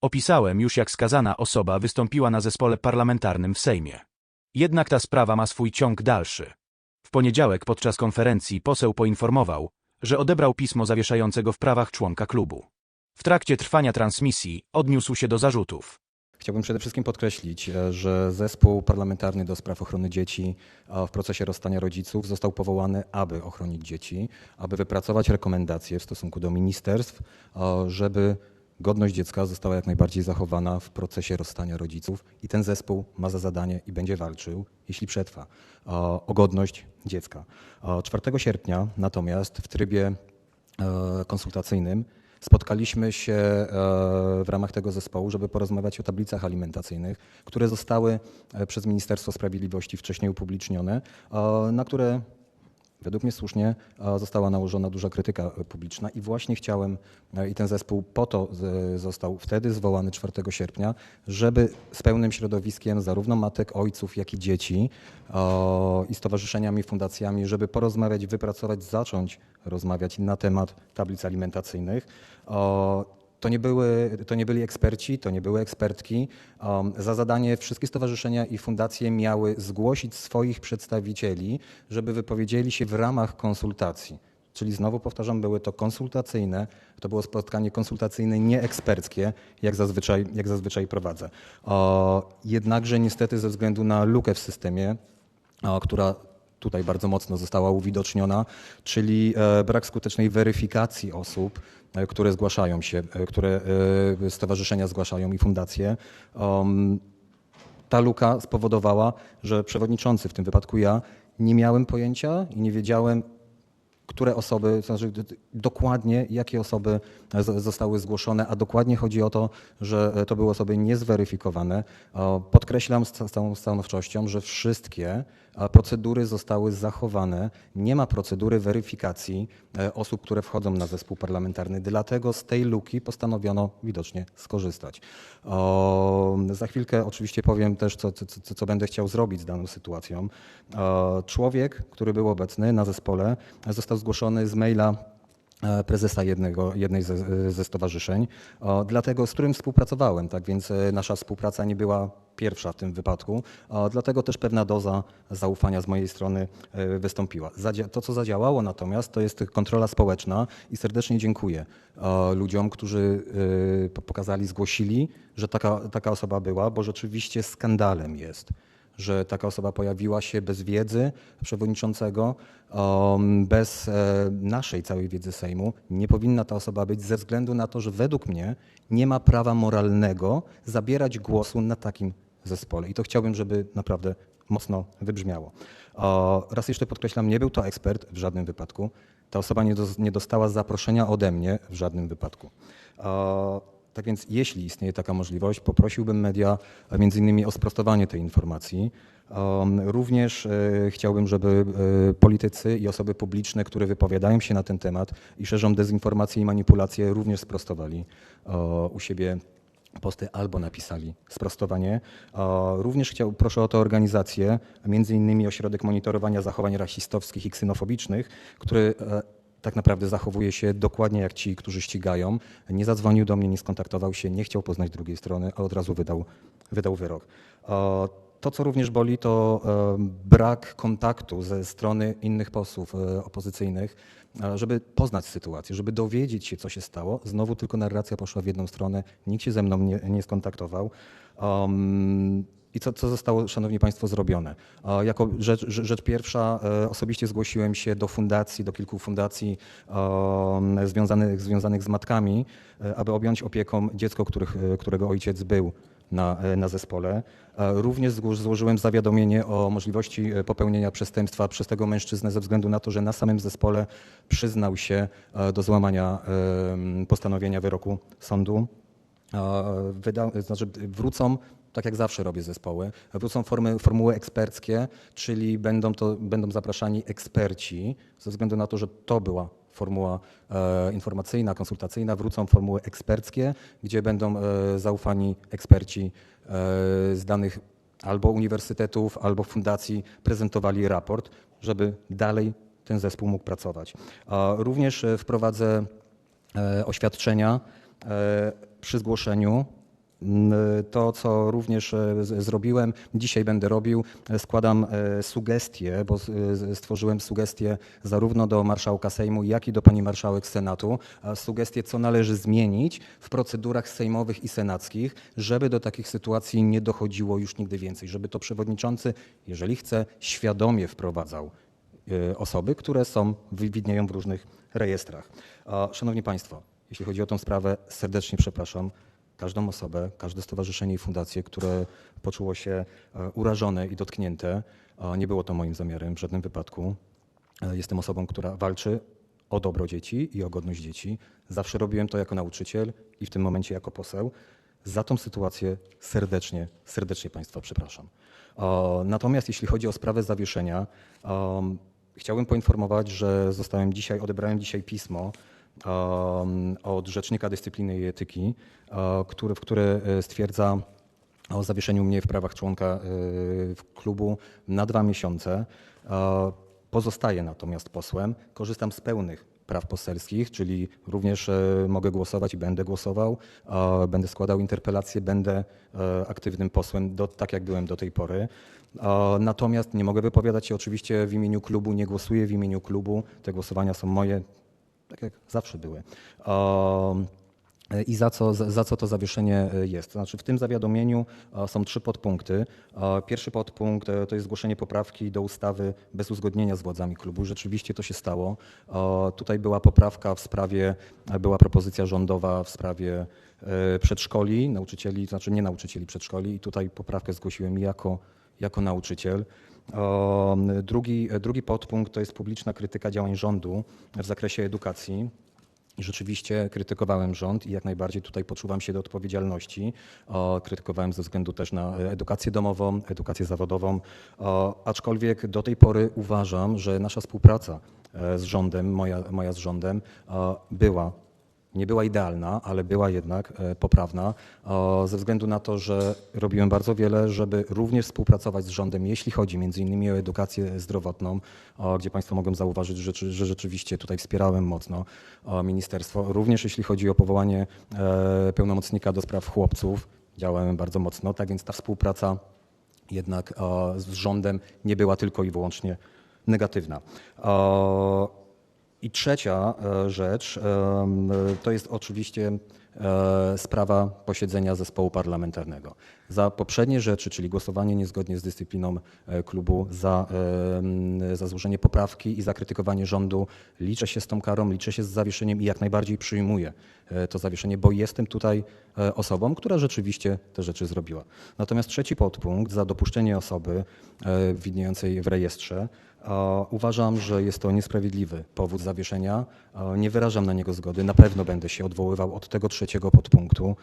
Opisałem już jak skazana osoba wystąpiła na zespole parlamentarnym w Sejmie. Jednak ta sprawa ma swój ciąg dalszy. W poniedziałek podczas konferencji poseł poinformował, że odebrał pismo zawieszającego w prawach członka klubu. W trakcie trwania transmisji odniósł się do zarzutów. Chciałbym przede wszystkim podkreślić, e, że zespół parlamentarny do spraw ochrony dzieci w procesie rozstania rodziców został powołany, aby ochronić dzieci, aby wypracować rekomendacje w stosunku do ministerstw, żeby godność dziecka została jak najbardziej zachowana w procesie rozstania rodziców i ten zespół ma za zadanie i będzie walczył, jeśli przetrwa, o godność dziecka. 4 sierpnia natomiast w trybie e, konsultacyjnym spotkaliśmy się e, w ramach tego zespołu, żeby porozmawiać o tablicach alimentacyjnych, które zostały e, przez Ministerstwo Sprawiedliwości wcześniej upublicznione, na które według mnie słusznie e, została nałożona duża krytyka e, publiczna i właśnie chciałem e, i ten zespół po to z- został wtedy zwołany 4 sierpnia, żeby z pełnym środowiskiem zarówno matek, ojców, jak i dzieci i stowarzyszeniami, fundacjami, żeby porozmawiać, wypracować, zacząć rozmawiać na temat tablic alimentacyjnych. To nie, były, to nie byli eksperci, to nie były ekspertki. Um, za zadanie wszystkie stowarzyszenia i fundacje miały zgłosić swoich przedstawicieli, żeby wypowiedzieli się w ramach konsultacji. Czyli znowu powtarzam, były to konsultacyjne, to było spotkanie konsultacyjne, nie eksperckie, jak zazwyczaj, jak zazwyczaj prowadzę. O, jednakże niestety ze względu na lukę w systemie, o, która tutaj bardzo mocno została uwidoczniona, czyli e, brak skutecznej weryfikacji osób, e, które zgłaszają się, e, które stowarzyszenia zgłaszają i fundacje. Ta luka spowodowała, że przewodniczący, w tym wypadku ja, nie miałem pojęcia i nie wiedziałem, które osoby, to znaczy dokładnie jakie osoby zostały zgłoszone, a dokładnie chodzi o to, że to były osoby niezweryfikowane. Podkreślam z całą stanowczością, że wszystkie e, procedury zostały zachowane. Nie ma procedury weryfikacji e, osób, które wchodzą na zespół parlamentarny. Dlatego z tej luki postanowiono widocznie skorzystać. O, za chwilkę oczywiście powiem też, co, co, co, będę chciał zrobić z daną sytuacją. O, człowiek, który był obecny na zespole, został zgłoszony z maila prezesa jednego, jednej ze, ze stowarzyszeń, o, dlatego z którym współpracowałem, tak więc e, nasza współpraca nie była pierwsza w tym wypadku, o, dlatego też pewna doza zaufania z mojej strony e, wystąpiła. Zadzia- To, co zadziałało natomiast, to jest kontrola społeczna i serdecznie dziękuję o, ludziom, którzy e, po- pokazali, zgłosili, że taka, taka osoba była, bo rzeczywiście skandalem jest, że taka osoba pojawiła się bez wiedzy przewodniczącego, um, bez e, naszej całej wiedzy Sejmu. Nie powinna ta osoba być ze względu na to, że według mnie nie ma prawa moralnego zabierać głosu na takim zespole. I to chciałbym, żeby naprawdę mocno wybrzmiało. Raz jeszcze podkreślam, nie był to ekspert w żadnym wypadku. Ta osoba nie dostała zaproszenia ode mnie w żadnym wypadku. Tak więc jeśli istnieje taka możliwość, poprosiłbym media między innymi o sprostowanie tej informacji. Um, Również e, chciałbym, żeby e, politycy i osoby publiczne, które wypowiadają się na ten temat i szerzą dezinformacje i manipulacje, również sprostowali u siebie posty albo napisali sprostowanie. Również chciał, proszę o to organizację, między innymi Ośrodek Monitorowania Zachowań Rasistowskich i Ksenofobicznych, który e, tak naprawdę zachowuje się dokładnie jak ci, którzy ścigają. Nie zadzwonił do mnie, nie skontaktował się, nie chciał poznać drugiej strony, a od razu wydał, wydał wyrok. To, co również boli, to e, brak kontaktu ze strony innych posłów e, opozycyjnych, e, żeby poznać sytuację, żeby dowiedzieć się, co się stało. Znowu tylko narracja poszła w jedną stronę, nikt się ze mną nie, nie skontaktował. I co, co zostało, Szanowni Państwo, zrobione? Jako rzecz, rzecz pierwsza, e, osobiście zgłosiłem się do fundacji, do kilku fundacji związanych, związanych z matkami, e, aby objąć opieką dziecko, których, e, którego ojciec był na, na zespole. Również złożyłem zawiadomienie o możliwości popełnienia przestępstwa przez tego mężczyznę ze względu na to, że na samym zespole przyznał się do złamania postanowienia wyroku sądu. Znaczy wrócą, tak jak zawsze robię zespoły, wrócą formy, formuły eksperckie, czyli będą, to, będą zapraszani eksperci, ze względu na to, że to była formuła e, informacyjna, konsultacyjna, wrócą formuły eksperckie, gdzie będą e, zaufani eksperci e, z danych albo uniwersytetów, albo fundacji prezentowali raport, żeby dalej ten zespół mógł pracować. Również e, wprowadzę e, oświadczenia e, przy zgłoszeniu To, co również e, zrobiłem, dzisiaj będę robił, e, składam e, sugestie, bo stworzyłem sugestie zarówno do marszałka Sejmu, jak i do pani marszałek Senatu. Sugestie, co należy zmienić w procedurach sejmowych i senackich, żeby do takich sytuacji nie dochodziło już nigdy więcej, żeby to przewodniczący, jeżeli chce, świadomie wprowadzał osoby, które są, wi- widnieją w różnych rejestrach. Szanowni Państwo, jeśli chodzi o tę sprawę, serdecznie przepraszam każdą osobę, każde stowarzyszenie i fundację, które poczuło się e, urażone i dotknięte. Nie było to moim zamiarem w żadnym wypadku. E, Jestem osobą, która walczy o dobro dzieci i o godność dzieci. Zawsze robiłem to jako nauczyciel i w tym momencie jako poseł. Za tą sytuację serdecznie, serdecznie Państwa przepraszam. E, Natomiast jeśli chodzi o sprawę zawieszenia, chciałbym poinformować, że zostałem dzisiaj, odebrałem dzisiaj pismo od Rzecznika Dyscypliny i Etyki, e, który, w które e, stwierdza o zawieszeniu mnie w prawach członka e, klubu na dwa miesiące. Pozostaję natomiast posłem, korzystam z pełnych praw poselskich, czyli również mogę głosować i będę głosował, będę składał interpelacje, będę aktywnym posłem, do, tak jak byłem do tej pory. Natomiast nie mogę wypowiadać się oczywiście w imieniu klubu, nie głosuję w imieniu klubu. Te głosowania są moje, tak jak zawsze były. Um, I za co, za co to zawieszenie e, jest? Znaczy w tym zawiadomieniu e, są trzy podpunkty. E, Pierwszy podpunkt to jest zgłoszenie poprawki do ustawy bez uzgodnienia z władzami klubu. Rzeczywiście to się stało. Tutaj była poprawka w sprawie, była propozycja rządowa w sprawie przedszkoli, nauczycieli, znaczy nie nauczycieli przedszkoli i tutaj poprawkę zgłosiłem jako, jako nauczyciel. Drugi, drugi podpunkt to jest publiczna krytyka działań rządu w zakresie edukacji. Rzeczywiście krytykowałem rząd i jak najbardziej tutaj poczuwam się do odpowiedzialności. Krytykowałem ze względu też na edukację domową, edukację zawodową. Aczkolwiek do tej pory uważam, że nasza współpraca e, z rządem, moja, moja z rządem, była nie była idealna, ale była jednak e, poprawna, o, ze względu na to, że robiłem bardzo wiele, żeby również współpracować z rządem, jeśli chodzi między innymi o edukację zdrowotną, gdzie Państwo mogą zauważyć, że, rzeczywiście tutaj wspierałem mocno ministerstwo. Również jeśli chodzi o powołanie e, pełnomocnika do spraw chłopców, działałem bardzo mocno, tak więc ta współpraca jednak e, z rządem nie była tylko i wyłącznie negatywna. E, I trzecia e, rzecz em, e, to jest oczywiście e, sprawa posiedzenia zespołu parlamentarnego. Za poprzednie rzeczy, czyli głosowanie niezgodnie z dyscypliną e, klubu, za, za złożenie poprawki i za krytykowanie rządu, liczę się z tą karą, liczę się z zawieszeniem i jak najbardziej przyjmuję e, to zawieszenie, bo jestem tutaj e, osobą, która rzeczywiście te rzeczy zrobiła. Natomiast trzeci podpunkt za dopuszczenie osoby e, widniejącej w rejestrze e, uważam, że jest to niesprawiedliwy powód zawieszenia. Nie wyrażam na niego zgody. Na pewno będę się odwoływał od tego trzeciego podpunktu.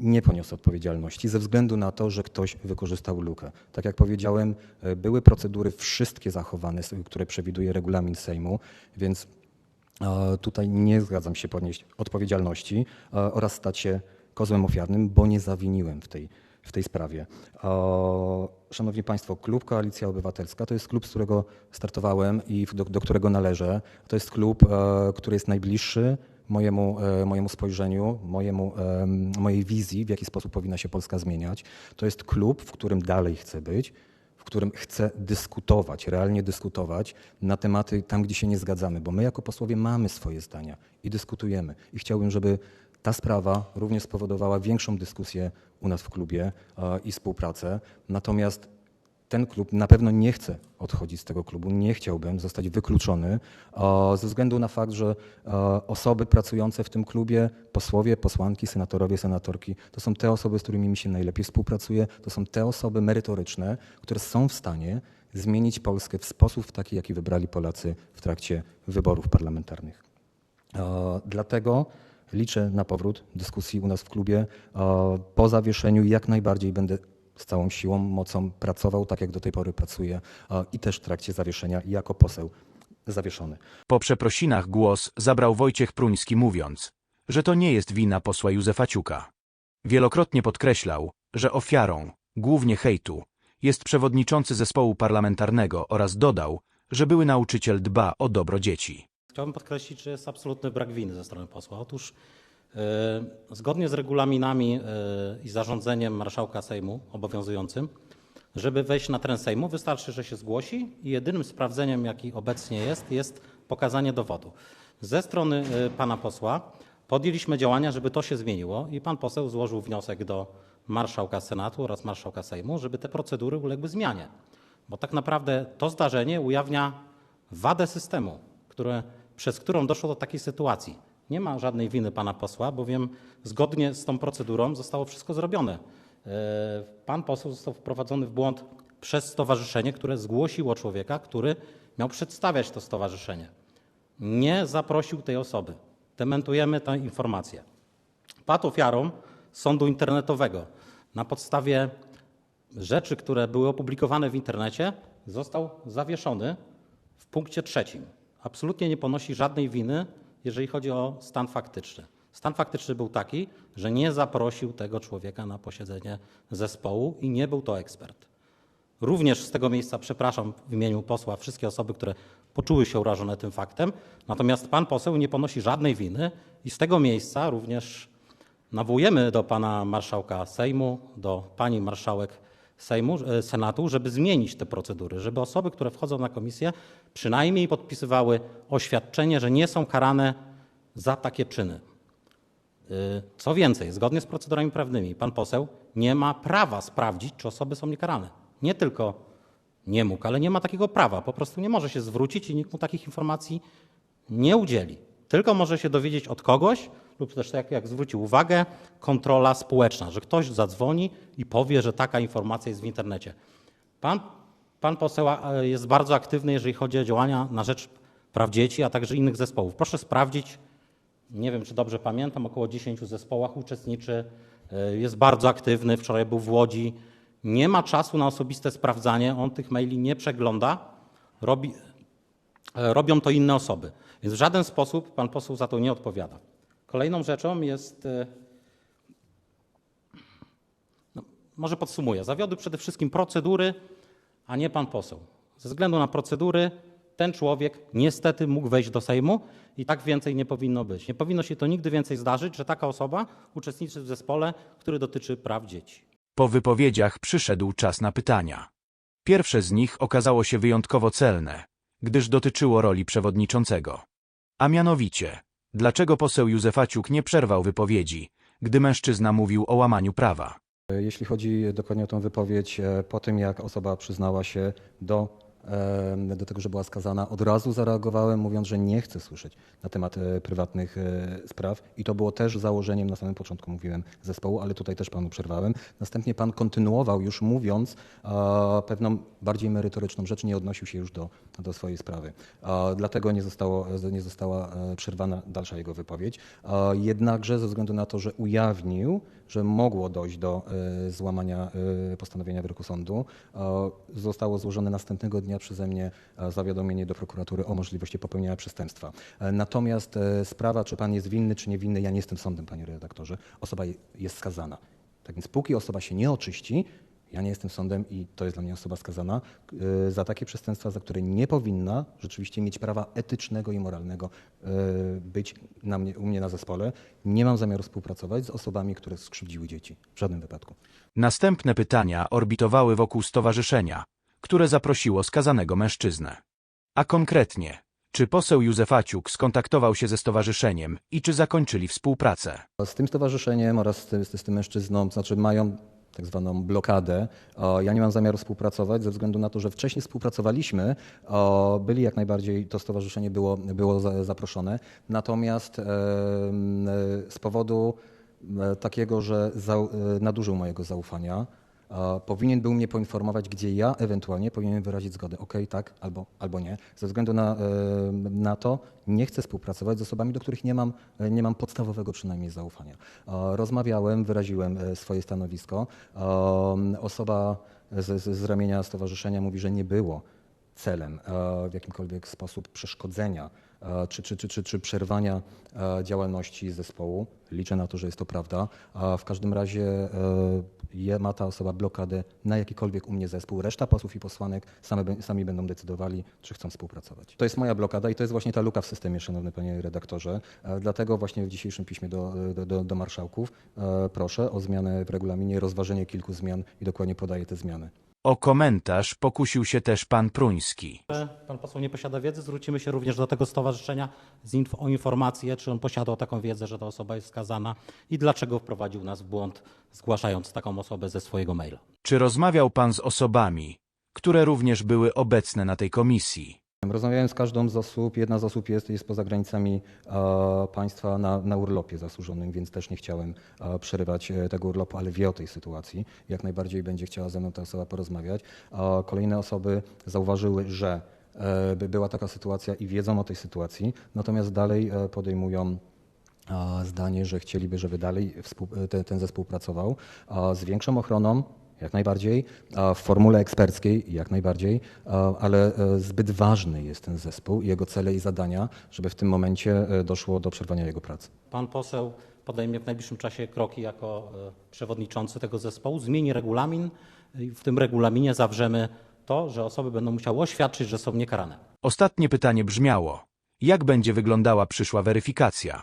Nie poniosę odpowiedzialności ze względu na to, że ktoś wykorzystał lukę. Tak jak powiedziałem, e, były procedury wszystkie zachowane, które przewiduje regulamin Sejmu, więc Tutaj nie zgadzam się ponieść odpowiedzialności oraz stać się kozłem ofiarnym, bo nie zawiniłem w tej, w tej sprawie. Szanowni Państwo, klub Koalicja Obywatelska to jest klub, z którego startowałem i do, do którego należę. To jest klub, e, który jest najbliższy mojemu, e, mojemu spojrzeniu, mojemu, em, mojej wizji, w jaki sposób powinna się Polska zmieniać. To jest klub, w którym dalej chcę być w którym chcę dyskutować, realnie dyskutować na tematy tam, gdzie się nie zgadzamy, bo my jako posłowie mamy swoje zdania i dyskutujemy. I chciałbym, żeby ta sprawa również spowodowała większą dyskusję u nas w klubie e, i współpracę. Natomiast ten klub na pewno nie chce odchodzić z tego klubu, nie chciałbym zostać wykluczony e, ze względu na fakt, że e, osoby pracujące w tym klubie, posłowie, posłanki, senatorowie, senatorki, to są te osoby, z którymi mi się najlepiej współpracuje, to są te osoby merytoryczne, które są w stanie zmienić Polskę w sposób taki, jaki wybrali Polacy w trakcie wyborów parlamentarnych. Dlatego liczę na powrót dyskusji u nas w klubie. Po zawieszeniu jak najbardziej będę z całą siłą, mocą pracował, tak jak do tej pory pracuję i też w trakcie zawieszenia jako poseł zawieszony. Po przeprosinach głos zabrał Wojciech Pruński mówiąc, że to nie jest wina posła Józefa Ciuka. Wielokrotnie podkreślał, że ofiarą, głównie hejtu, jest przewodniczący zespołu parlamentarnego oraz dodał, że były nauczyciel dba o dobro dzieci. Chciałbym podkreślić, że jest absolutny brak winy ze strony posła. Otóż Y, Zgodnie z regulaminami y, i zarządzeniem marszałka Sejmu obowiązującym, żeby wejść na teren Sejmu, wystarczy, że się zgłosi i jedynym sprawdzeniem, jaki obecnie jest, jest pokazanie dowodu. Ze strony y, pana posła podjęliśmy działania, żeby to się zmieniło i pan poseł złożył wniosek do marszałka Senatu oraz marszałka Sejmu, żeby te procedury uległy zmianie. Bo tak naprawdę to zdarzenie ujawnia wadę systemu, które, przez którą doszło do takiej sytuacji. Nie ma żadnej winy pana posła, bowiem zgodnie z tą procedurą zostało wszystko zrobione. E, Pan poseł został wprowadzony w błąd przez stowarzyszenie, które zgłosiło człowieka, który miał przedstawiać to stowarzyszenie. Nie zaprosił tej osoby. Dementujemy tę informację. Padł ofiarą sądu internetowego. Na podstawie rzeczy, które były opublikowane w internecie, został zawieszony w punkcie trzecim. Absolutnie nie ponosi żadnej winy, jeżeli chodzi o stan faktyczny. Stan faktyczny był taki, że nie zaprosił tego człowieka na posiedzenie zespołu i nie był to ekspert. Również z tego miejsca przepraszam w imieniu posła wszystkie osoby, które poczuły się urażone tym faktem. Natomiast pan poseł nie ponosi żadnej winy i z tego miejsca również nawołujemy do pana marszałka Sejmu, do pani marszałek Sejmu, e, Senatu, żeby zmienić te procedury, żeby osoby, które wchodzą na komisję, przynajmniej podpisywały oświadczenie, że nie są karane za takie czyny. Y, Co więcej, zgodnie z procedurami prawnymi, pan poseł nie ma prawa sprawdzić, czy osoby są niekarane. Nie tylko nie mógł, ale nie ma takiego prawa. Po prostu nie może się zwrócić i nikt mu takich informacji nie udzieli. Tylko może się dowiedzieć od kogoś, lub też tak jak zwrócił uwagę, kontrola społeczna, że ktoś zadzwoni i powie, że taka informacja jest w internecie. Pan, pan poseł e, jest bardzo aktywny, jeżeli chodzi o działania na rzecz praw dzieci, a także innych zespołów. Proszę sprawdzić, nie wiem, czy dobrze pamiętam, około 10 zespołach uczestniczy, y, jest bardzo aktywny, wczoraj był w Łodzi. Nie ma czasu na osobiste sprawdzanie, on tych maili nie przegląda, robi, e, robią to inne osoby. Więc w żaden sposób pan poseł za to nie odpowiada. Kolejną rzeczą jest, y, no, może podsumuję, zawiodły przede wszystkim procedury, a nie pan poseł. Ze względu na procedury ten człowiek niestety mógł wejść do Sejmu i tak więcej nie powinno być. Nie powinno się to nigdy więcej zdarzyć, że taka osoba uczestniczy w zespole, który dotyczy praw dzieci. Po wypowiedziach przyszedł czas na pytania. Pierwsze z nich okazało się wyjątkowo celne, gdyż dotyczyło roli przewodniczącego. A mianowicie, dlaczego poseł Józefaciuk nie przerwał wypowiedzi, gdy mężczyzna mówił o łamaniu prawa? Jeśli chodzi dokładnie o tę wypowiedź, e, po tym jak osoba przyznała się do, do tego, że była skazana, od razu zareagowałem, mówiąc, że nie chcę słyszeć na temat e, prywatnych e, spraw. I to było też założeniem, na samym początku mówiłem, zespołu, ale tutaj też panu przerwałem. Następnie pan kontynuował już mówiąc pewną bardziej merytoryczną rzecz, nie odnosił się już do, do swojej sprawy. Dlatego nie, zostało, nie została e, przerwana dalsza jego wypowiedź. Jednakże ze względu na to, że ujawnił, że mogło dojść do e, złamania e, postanowienia wyroku sądu, e, zostało złożone następnego dnia przeze mnie zawiadomienie do prokuratury o możliwości popełnienia przestępstwa. Natomiast sprawa, czy pan jest winny, czy niewinny, ja nie jestem sądem, panie redaktorze. Osoba je- jest skazana. Tak więc póki osoba się nie oczyści, ja nie jestem sądem i to jest dla mnie osoba skazana e, za takie przestępstwa, za które nie powinna rzeczywiście mieć prawa etycznego i moralnego e, być mnie, u mnie na zespole. Nie mam zamiaru współpracować z osobami, które skrzywdziły dzieci. W żadnym wypadku. Następne pytania orbitowały wokół stowarzyszenia, które zaprosiło skazanego mężczyznę. A konkretnie, czy poseł Józefaciuk skontaktował się ze stowarzyszeniem i czy zakończyli współpracę? Z tym stowarzyszeniem oraz z, tym- z tym mężczyzną, znaczy mają tak zwaną blokadę. Ja nie mam zamiaru współpracować ze względu na to, że wcześniej współpracowaliśmy, byli jak najbardziej, to stowarzyszenie było, było za- zaproszone. Natomiast e, z powodu e, takiego, że e, nadużył mojego zaufania, powinien był mnie poinformować, gdzie ja ewentualnie powinienem wyrazić zgodę. OK, tak, albo, albo nie. Ze względu na, e, na to nie chcę współpracować z osobami, do których nie mam, e, nie mam podstawowego przynajmniej zaufania. Rozmawiałem, wyraziłem e, swoje stanowisko. Osoba z, z, z ramienia stowarzyszenia mówi, że nie było celem w jakimkolwiek sposób przeszkodzenia czy, czy, czy, czy, czy przerwania e, działalności zespołu. Liczę na to, że jest to prawda. A w każdym razie e, ma ta osoba blokadę na jakikolwiek u mnie zespół. Reszta posłów i posłanek same, sami będą decydowali, czy chcą współpracować. To jest moja blokada i to jest właśnie ta luka w systemie, szanowny panie redaktorze. E, Dlatego właśnie w dzisiejszym piśmie do, do, do, do marszałków e, proszę o zmianę w regulaminie, rozważenie kilku zmian i dokładnie podaję te zmiany. O komentarz pokusił się też pan Pruński. pan poseł nie posiada wiedzy, zwrócimy się również do tego stowarzyszenia z inf- o informację, czy on posiadał taką wiedzę, że ta osoba jest skazana i dlaczego wprowadził nas w błąd, zgłaszając taką osobę ze swojego maila. Czy rozmawiał pan z osobami, które również były obecne na tej komisji? Rozmawiałem z każdą z osób. Jedna z osób jest, jest poza granicami e, państwa na, na urlopie zasłużonym, więc też nie chciałem e, przerywać e, tego urlopu, ale wie o tej sytuacji. Jak najbardziej będzie chciała ze mną ta osoba porozmawiać. A kolejne osoby zauważyły, że e, by była taka sytuacja i wiedzą o tej sytuacji, natomiast dalej e, podejmują a, zdanie, że chcieliby, żeby dalej współ, ten, zespół pracował z większą ochroną, jak najbardziej, a w formule eksperckiej, jak najbardziej, ale e, zbyt ważny jest ten zespół i jego cele i zadania, żeby w tym momencie e, doszło do przerwania jego pracy. Pan poseł podejmie w najbliższym czasie kroki jako e, przewodniczący tego zespołu, zmieni regulamin i w tym regulaminie zawrzemy to, że osoby będą musiały oświadczyć, że są niekarane. Ostatnie pytanie brzmiało: jak będzie wyglądała przyszła weryfikacja?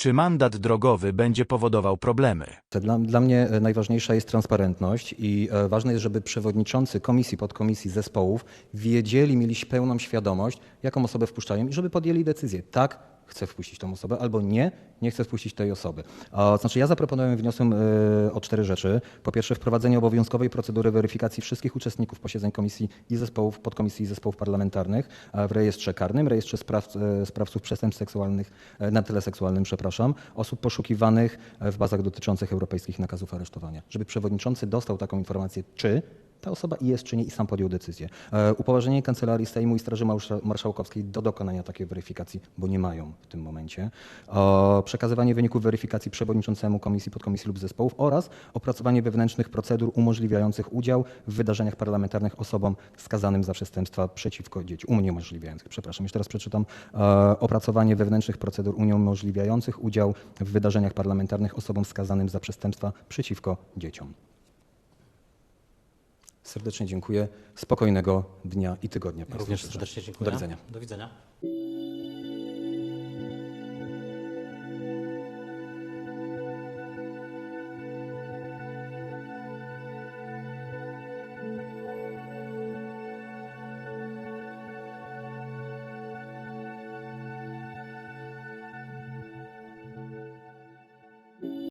Czy mandat drogowy będzie powodował problemy? Dla, dla mnie e, najważniejsza jest transparentność i e, ważne jest, żeby przewodniczący komisji, podkomisji, zespołów wiedzieli, mieli pełną świadomość, jaką osobę wpuszczają i żeby podjęli decyzję. Tak, chcę wpuścić tą osobę, albo nie, nie chcę wpuścić tej osoby. Znaczy ja zaproponowałem, wniosłem e, o cztery rzeczy. Po pierwsze wprowadzenie obowiązkowej procedury weryfikacji wszystkich uczestników posiedzeń komisji i zespołów, podkomisji i zespołów parlamentarnych w rejestrze karnym, rejestrze spraw, e, sprawców przestępstw seksualnych e, na tle seksualnym, przepraszam, osób poszukiwanych w bazach dotyczących europejskich nakazów aresztowania. Żeby przewodniczący dostał taką informację, czy ta osoba jest czy nie i sam podjął decyzję. Upoważnienie Kancelarii Sejmu i Straży Marsza- Marszałkowskiej do dokonania takiej weryfikacji, bo nie mają w tym momencie. Przekazywanie wyników weryfikacji przewodniczącemu komisji, podkomisji lub zespołów oraz opracowanie wewnętrznych procedur umożliwiających udział w wydarzeniach parlamentarnych osobom skazanym za przestępstwa przeciwko dzieciom. Uniemożliwiających, przepraszam, jeszcze raz przeczytam. E, Opracowanie wewnętrznych procedur uniemożliwiających udział w wydarzeniach parlamentarnych osobom skazanym za przestępstwa przeciwko dzieciom. Serdecznie dziękuję. Spokojnego dnia i tygodnia Państwu Również serdecznie dziękuję. Do widzenia. Do widzenia.